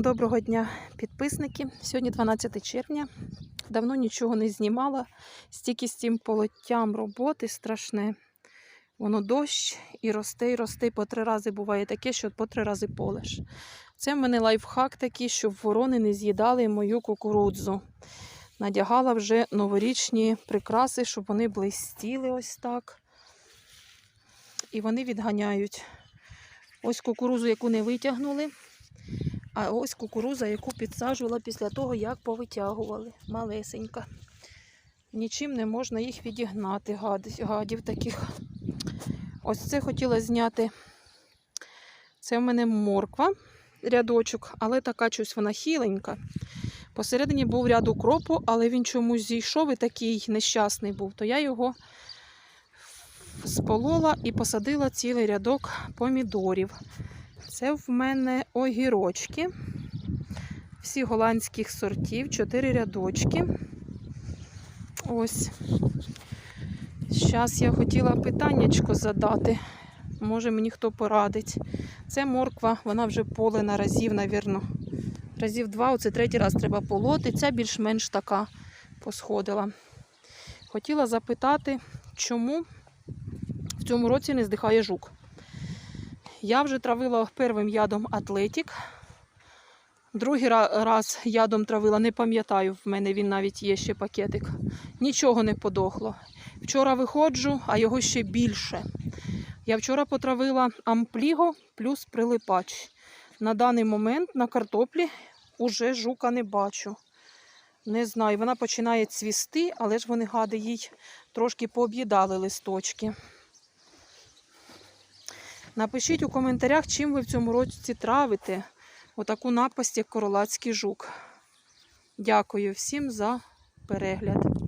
Доброго дня, підписники. Сьогодні 12 червня. Давно нічого не знімала. Стільки з цим полоттям роботи страшне. Воно дощ і росте, і росте. По три рази буває таке, що по три рази полеш. Це в мене лайфхак такий, щоб ворони не з'їдали мою кукурудзу. Надягала вже новорічні прикраси, щоб вони блистіли ось так. І вони відганяють. Ось кукурузу, яку не витягнули. А ось кукуруза, яку підсаджувала після того, як повитягували. Малесенька. Нічим не можна їх відігнати, гадів таких. Ось це хотіла зняти. Це в мене морква, рядочок, але така щось вона хіленька. Посередині був ряд укропу, але він чомусь зійшов і такий нещасний був. То я його сполола і посадила цілий рядок помідорів. Це в мене огірочки. Всі голландських сортів, чотири рядочки. Ось. Зараз я хотіла питаннячко задати. Може мені хто порадить. Це морква, вона вже полена разів, навірно. Разів два, оце третій раз треба полоти. Ця більш-менш така посходила. Хотіла запитати, чому в цьому році не здихає жук. Я вже травила первим ядом Атлетік. Другий раз ядом травила, не пам'ятаю, в мене він навіть є ще пакетик. Нічого не подохло. Вчора виходжу, а його ще більше. Я вчора потравила ампліго плюс прилипач. На даний момент на картоплі уже жука не бачу. Не знаю, вона починає цвісти, але ж вони гади їй трошки пооб'їдали листочки. Напишіть у коментарях, чим ви в цьому році травите отаку напасть, як королацький жук. Дякую всім за перегляд.